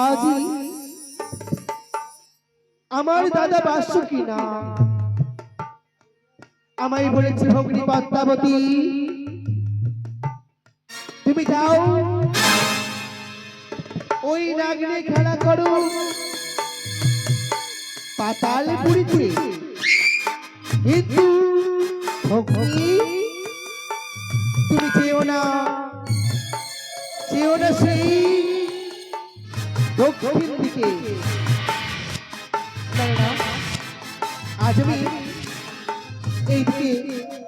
আজই আমার দাদা বাসুকি না আমায় বলেছে, ভগ্নী পদ্মাবতী, তুমি যাও। ওই নাগনে খেলা করো। পাতাল পুরীতে। কিন্তু ভগ্নী, তুমি যেও না সেই দক্ষিণ দিকে। আজ আমি এই দিকে,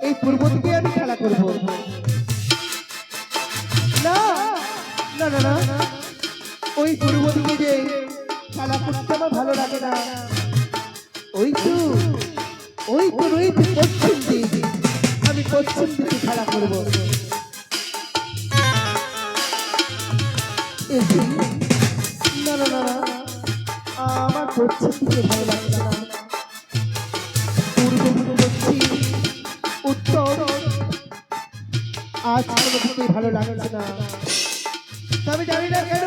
এই পূর্ব দিকে আমি খেলা করব। না না না না। ওই পূর্ব দিকে যে খেলা করতে আমার ভালো লাগে না, ওই তো ওই তো রয়েছে পশ্চিম দিক। আমি পশ্চিম দিকে খেলা করব। না না না না, আমার পশ্চিম দিকে ভালো লাগছে না পূর্ব পশ্চিম উত্তর। আজ কোনো দিকেই ভালো লাগছে না। তবে জানি না কেন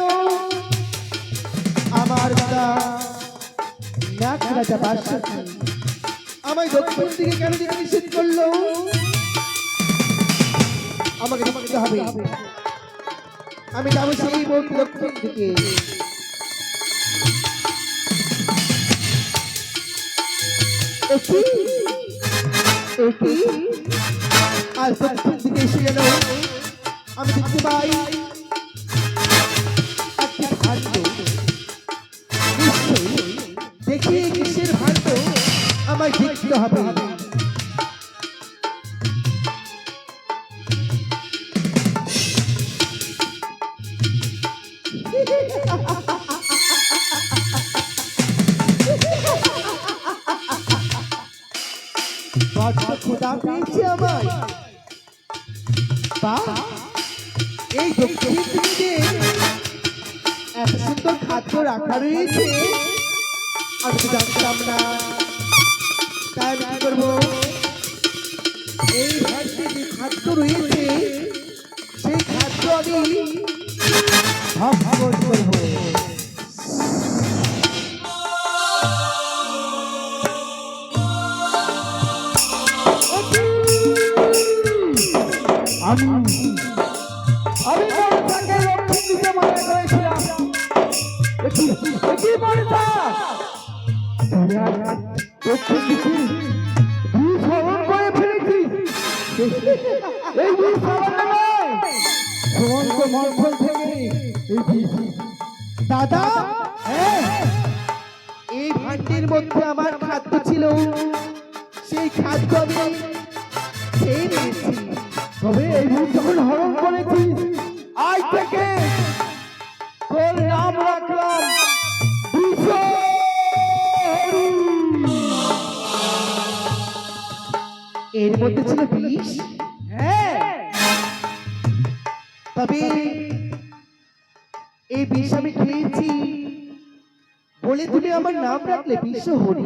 আমার দাদা নাক রাজা বাদশাহী আমায় দক্ষিণ দিকে কেন দিকে নিষেধ করল? আমাকে দেখতে হবে। আমি যাব সেই বোট লক্ষ্মীর দিকে আর দক্ষিণ দিকে এসে গেল। আমি দেখতে পাই ক্ষুধা পেয়েছে আমায়। বাহ এই দক্ষিণ দিকে এত সুন্দর খাদ্য রাখা রয়েছে, আমি তো জানতাম না। তাই আমি কি করব? এই যে খাদ্য রয়েছে, সেই খাদ্য আমি আমি আমি মনটাকে লক্ষ্মী দিতে মনে করেছিলাম একটি একটি মনটা দিকে বীজ হরণ করে ফেলেছি এই বীজ নয় সমস্ত মন্থন থেকে দাদা? হ্যাঁ। এই ভান্ডির মধ্যে আমার খাদ্য ছিল। সেই খাদ্য আমি খেয়ে নিয়েছি। তবে এই ভূত যখন হরণ করেছিস আজ থেকে তোর নাম রাখলাম এর মধ্যে ছিল বিষ। হ্যাঁ। তবে এই বিষ আমি খেয়েছি। বলে তুমি আমার নাম রাখলে বিষ হরি